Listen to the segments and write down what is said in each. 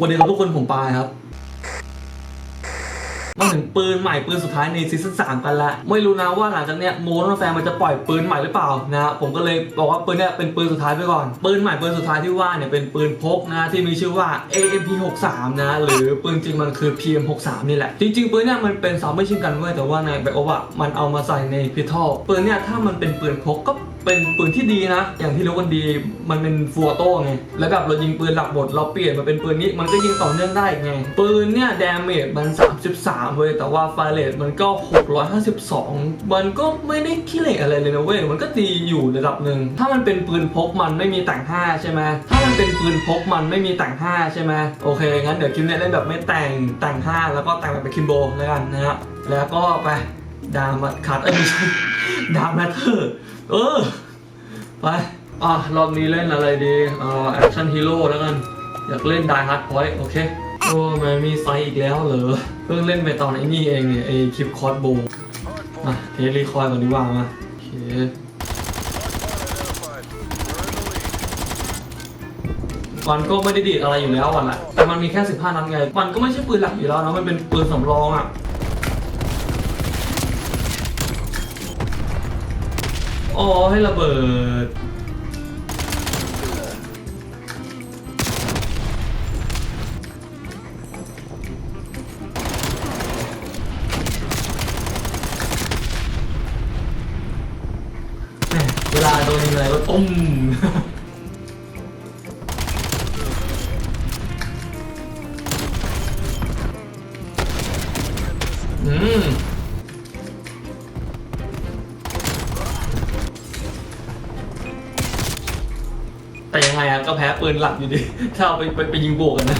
วันนี้ครับทุกคนผมปายครับ มาถึงปืนใหม่ปืนสุดท้ายในซีซั่นสามกันละไม่รู้นะว่าหลังจากเนี้ยโมโนแฟนมันจะปล่อยปืนใหม่หรือเปล่านะผมก็เลยบอกว่าปืนเนี้ยเป็นปืนสุดท้ายไปก่อน ปืนใหม่ปืนสุดท้ายที่ว่าเนี่ยเป็นปืนพกนะที่มีชื่อว่า AMP 63นะหรือปืนจริงมันคือ PM 63นี่แหละ จริงๆ ปืนเนี้ยมันเป็นซาวไม่ชิงกันเว้ยแต่ว่าในแบ็คโอวะมันเอามาใส่ในพิทอลปืนเนี้ยถ้ามันเป็นปืนพกก็ เป็นปืนที่ดีนะ อย่างที่รู้กันดีมันเป็นฟัวโต้ไง แล้วแบบเรายิงปืนหลักบทเราเปลี่ยนมาเป็นปืนนี้มันก็ยิงต่อเนื่องได้ไง ปืนเนี่ยดาเมจมัน 33เว้ยแต่ว่าไฟเรทมันก็ 652 มันก็ไม่ได้ขี้เหร่อะไรเลยนะเว้ยมันก็ดีอยู่ระดับหนึ่งถ้ามันเป็นปืนพกมันไม่มีแต่ง5ใช่ไหมถ้ามันเป็นปืนพกมันไม่มีแต่ง5ใช่ไหมโอเคงั้นเดี๋ยวคลิปเนี้ยเล่นแบบไม่แต่งแต่ง5แล้วก็แต่งแบบเป็นคิมโบแล้วกันนะฮะแล้วก็ไปดามาคัดเอ้ยไม่ใช่ดาแมทเทอร์ เออ ไป อะ รอบนี้เล่นอะไรดีเอ่อแอคชั่นฮีโร่แล้วกัน อยากเล่น Die Hard Point โอเค โอ้มันมีไซอีกแล้วเหรอ เพิ่งเล่นไปตอนไอ้นี่เองเนี่ย ไอ้คลิปคอร์สโบมาเทรีคอยก่อนดีกว่ามาโอเคมันก็ไม่ได้ดีดอะไรอยู่แล้ววันละแต่มันมีแค่ 15 นัดไง มันก็ไม่ใช่ปืนหลักอยู่แล้วนะ มันเป็นปืนสำรองอะ อ๋อให้ระเบิด เวลาโดนยิงอะไรก็ตุ้ม อืม แพ้ปืนหลักอยู่ดี ถ้าเอาไปไปไปยิงบวกกันนะ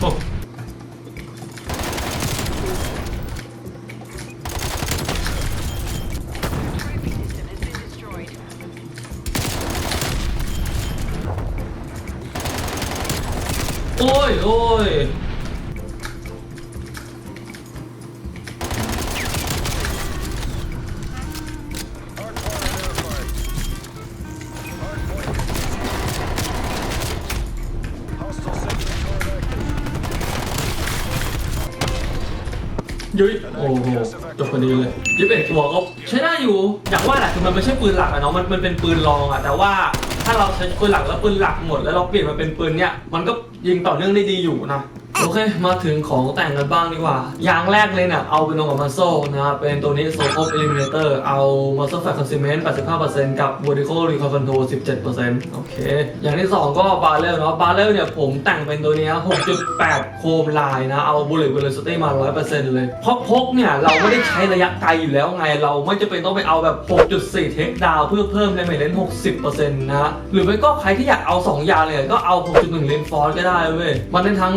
โอ้โอ้ยโอ้ย ยุ้ยโอ้โหจบพอดีเลยยี่สิบเอ็ดตัวก็ใช้ได้อยู่ อย่างว่าแหละคือมันไม่ใช่ปืนหลักอะเนาะมันมันเป็นปืนรองอะแต่ว่าถ้าเราใช้ปืนหลักแล้วปืนหลักหมด แล้วเราเปลี่ยนมาเป็นปืนเนี้ยมันก็ยิงต่อเนื่องได้ดีอยู่นะ โอเค มาถึงของแต่งกันบ้างดีกว่า อย่างแรกเลยเนี่ยเอาเป็นตัวของ muscle นะครับ เป็นตัวนี้ soap of eliminator เอา muscle fat consumption 85%กับ vertical recoil control 17%โอเค อย่างที่ 2 ก็ barrel เนาะ barrel เนี่ยผมแต่งเป็นตัวนี้6.8 โคมลายนะ เอา bullet velocity มา 100%เลยเพราะพกเนี่ย เราไม่ได้ใช้ระยะไกลอยู่แล้วไง เราไม่จำเป็นต้องไปเอาแบบ 6.4 take down เพื่อเพิ่ม damage range 60%นะหรือไม่ก็ใครที่อยากเอา 2 อย่างเลยก็เอา 6.1 reinforce ก็ได้เว้ยมันได้ทั้ง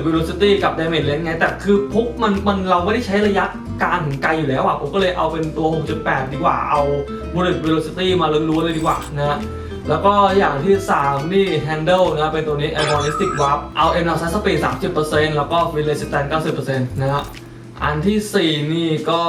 ด velocity กับ damage range ไง แต่คือพกมันมันเราไม่ได้ใช้ระยะการถึงไกลอยู่แล้วอะ ผมก็เลยเอาเป็นตัว 6.8 ดีกว่า เอา bullet velocity มาล้วนๆเลยดีกว่านะแล้วก็อย่างที่ 3 นี่ handle นะเป็นตัวนี้ agonistic warp เอา m n o s i z e speed 30%แล้วก็ free resistance 90%นะฮะ อันที่ 4 นี่ก็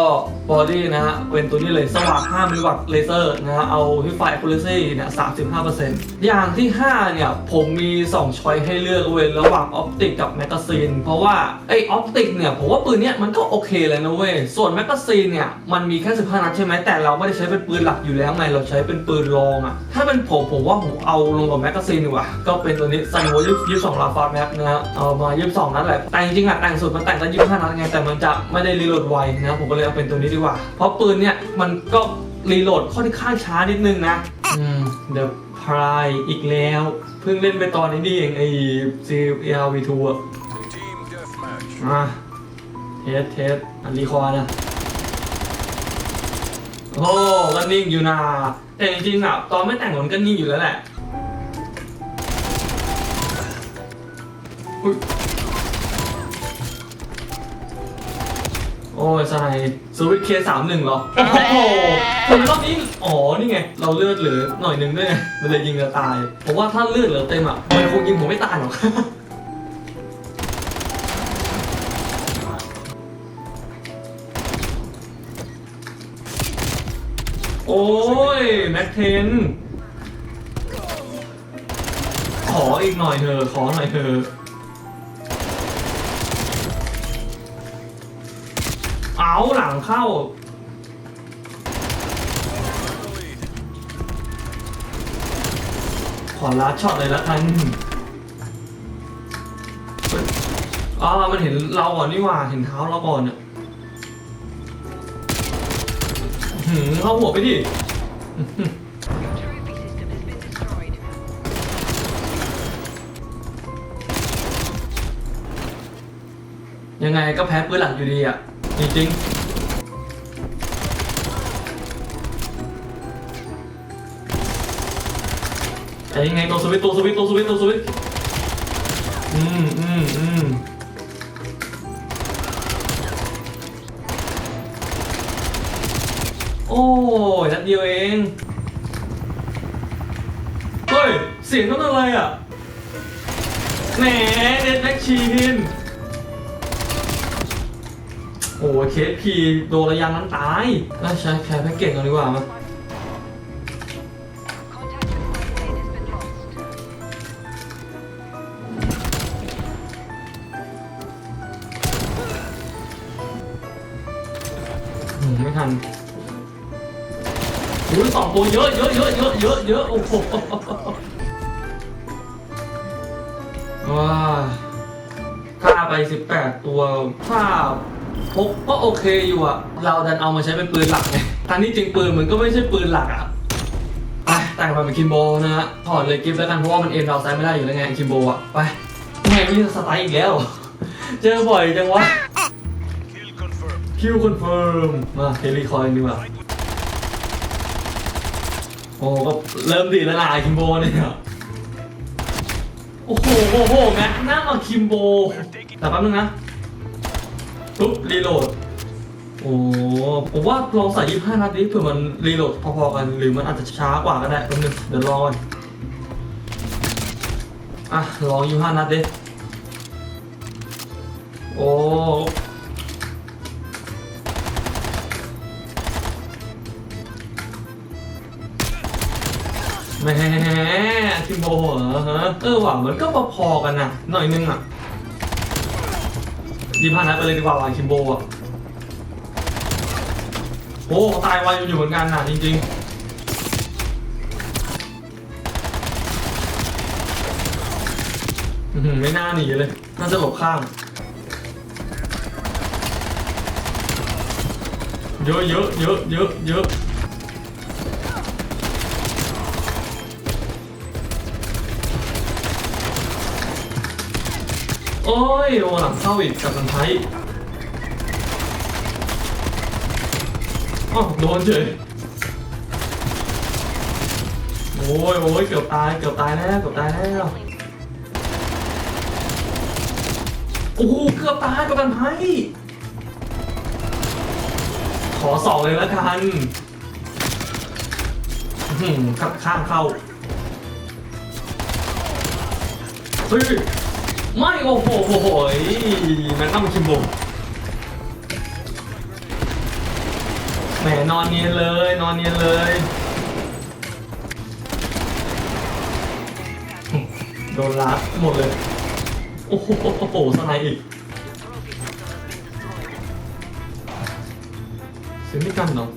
body นะฮะเป็นตัวนี้เลยสว่าง5มิลลิวัตต์เลเซอร์นะฮะเอาที่ไฟ accuracy เนี่ย35%อร์เซ็นต์อย่างที่ 5 เนี่ย ผมมี 2 ช้อยให้เลือกเว้ยระหว่าง optic กับ magazine เพราะว่าไอ้ optic เนี่ย ผมว่าปืนเนี้ยมันก็โอเคเลยนะเว้ย ส่วน magazine เนี่ย มันมีแค่15นัดใช่ไหมแต่เราไม่ได้ใช้เป็นปืนหลักอยู่แล้วไงเราใช้เป็นปืนรองอะถ้าเป็นผมผมว่าผมเอาลงกับ magazine ดีกว่าก็เป็นตัวนี้ Sunwo 22ลาฟาแม็กนะฮะเอามา22นัดแหละแต่จริงๆอะแต่งสุดมันแต่งได้25นัดไงแต่มันจะไม่ได้รีโหลดไวนะผมก็เลยเอาเป็นตัวนี้ดีกว่า เพราะปืนเนี่ยมันก็รีโหลดค่อนข้างช้านิดนึงนะอืม The Pride อีกแล้ว เพิ่งเล่นไปตอนนี้นี่เองไอ้ CLV2 อะ Team deathmatch. มาเทสเทสอันรีคอร์นะโอ้ก็นิ่งอยู่นะแต่จริงๆอะตอนไม่แต่งมันก็นิ่งอยู่แล้วแหละอุ๊ย อ้ยสไนสวิตเคสามหนึ่งเหรอ โอ้โหคนรอบนี้ อ๋อ นี่ไง เราเลือดเหลือหน่อยหนึงด้วยไงมันเลยยิงเราตาย ผมว่าถ้าเลือดเหลือเต็มอะ มันคงยิงผมไม่ตายหรอกโโอ้ย แม็กเทน ขออีกหน่อยเถอะ ขอหน่อยเถอะ เอาหลังเข้า ขอลัดช็อตเลยละกันอ๋อมันเห็นเราก่อนนี่หว่า เห็นเท้าเราก่อนอะอื้อหืมเข้าหัวไปดิ ยังไงก็แพ้ปืนหลักอยู่ดีอะ จริงๆแต่ยังไงตัวสวิตตัวสวิตตัวสวิตตัวสวิตอืมอืมอืมโอ้ยนัดเดียวเอง เฮ้ย เสียงนั่นอะไรอะ แหมเน็ตแม็กชีน โอ้โหเคสพีโดนระยำนั้นตายน่าใช้แคร์แพ็กเกจกันดีกว่ามั้ย Contact with my plane has been lost. อืมไม่ทันโอ้ยสองตัวเยอะเยอะเยอะเยอะเยอะเยอะโอ้โหว้าฆ่าไป18ตัวถ้า พกก็โอเคอยู่อะเราดันเอามาใช้เป็นปืนหลักไงทั้งที่จริงปืนมันก็ไม่ใช่ปืนหลักอะไปแต่งมาเป็นคิมโบนะฮะถอดเลยกิฟต์แล้วกันเพราะว่ามันเอ็นเราไซส์ไม่ได้อยู่แล้วไงคิมโบอะไปไม่มีสไตล์อีกแล้ว เจอบ่อยจังวะคิวคอนเฟิร์มมาเฮลิคอยดีกว่าโอ้ก็เริ่มดีแล้วนะคิมโบเนี่ยโอ้โหโอ้โหแม็กหน้ามาคิมโบแต่แป๊บนึงนะ ปุ๊บรีโหลด โอ้ผมว่าลองใส่25นัดดิเผื่อมันรีโหลดพอๆกัน หรือมันอาจจะช้ากว่าก็ได้แป๊บนึงเดี๋ยวรอก่อนอะลอง25นัดดิโอ้แหมคิมโบเหรอเออว่ะมันก็พอๆกันนะหน่อยนึงอะ ยี่ห้านัดไปเลยดีกว่าว่ะคิมโบอะโอ้ตายไวอยู่เหมือนกันนะจริงๆืไม่น่าหนีเลย น่าจะหลบข้างเยอะเยอะเยอะเยอะเยอะ อ้ยโดนหลังเข้าอีกกับสันไทยอ้าโดนเฉยโอ้ยโอ้ยเกือบตายเกือบตายแล้วเกือบตายแล้วโอ้โหเกือบตายกับสันไทยขอสองเลยล้วกันข้างข้างเข้าเฮ้ย ไม่โอ้โหโอ้โหยมันต้องคิมโบแหมนอนเนียนเลยนอนเนียนเลยโดนลัดหมดเลย โอ้โหโอ้โหสไนอีกเสียงไม่กันเหรอ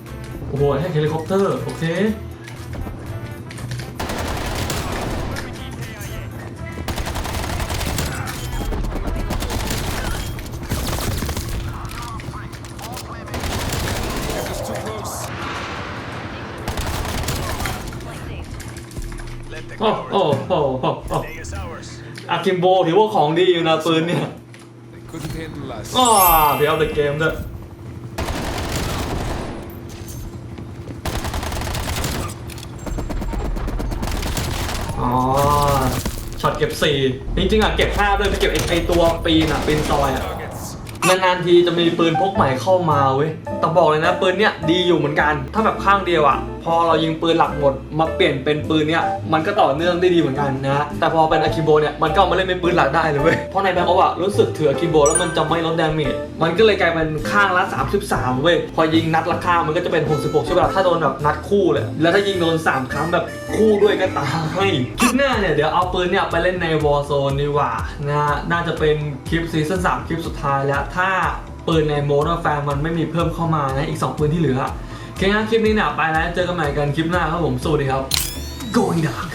โอ้โหให้เฮลิคอปเตอร์ โอเค โอ้โอ้ cowards โอ้โอ้โอ้ Day is ours. อากิมโบถือว่าของดีอยู่นะปืนเนี่ย They couldn't handle us. อ้าเดี๋ยวเอาแต่เกมด้วยอ๋อช็อตเก็บสี่จริงๆอะเก็บห้าด้วยไปเก็บไอ้ไอ้ตัวปีนอะปีนซอยอะ Targets. นานๆทีจะมีปืนพกใหม่เข้ามาเว้ยเอแต่บอกเลยนะปืนเนี้ยดีอยู่เหมือนกัน ถ้าแบบข้างเดียวอะ พอเรายิงปืนหลักหมดมาเปลี่ยนเป็นปืนเนี้ยมันก็ต่อเนื่องได้ดีเหมือนกันนะ แต่พอเป็นอะคิโบเนี่ยมันก็มาเล่นเป็นปืนหลักได้เลยเว้ยเพราะในแบงค์อะรู้สึกถืออะคิโบแล้วมันจะไม่ลดดาเมจมันก็เลยกลายเป็นข้างละ 33เว้ยพอยิงนัดละข้างมันก็จะเป็น 66ใช่ป่ะถ้าโดนแบบนัดคู่เลยแล้วถ้ายิงโดน 3 ครั้งแบบคู่ด้วยก็ตายคลิปหน้าเนี่ยเดี๋ยวเอาปืนเนี่ยไปเล่นในวอ r z โซนดีกว่านะน่าจะเป็นคลิปซีซั่น3คลิปสุดท้ายแล้วถ้าปืนในโมโนแฟนมันไม่มีเพิ่มเข้ามานะอีก 2 ปืนที่เหลือ โอเคงั้นคลิปนี้เนี่ยไปแล้วเจอกันใหม่กันคลิปหน้าครับผมสวัสดีครับ Going Dark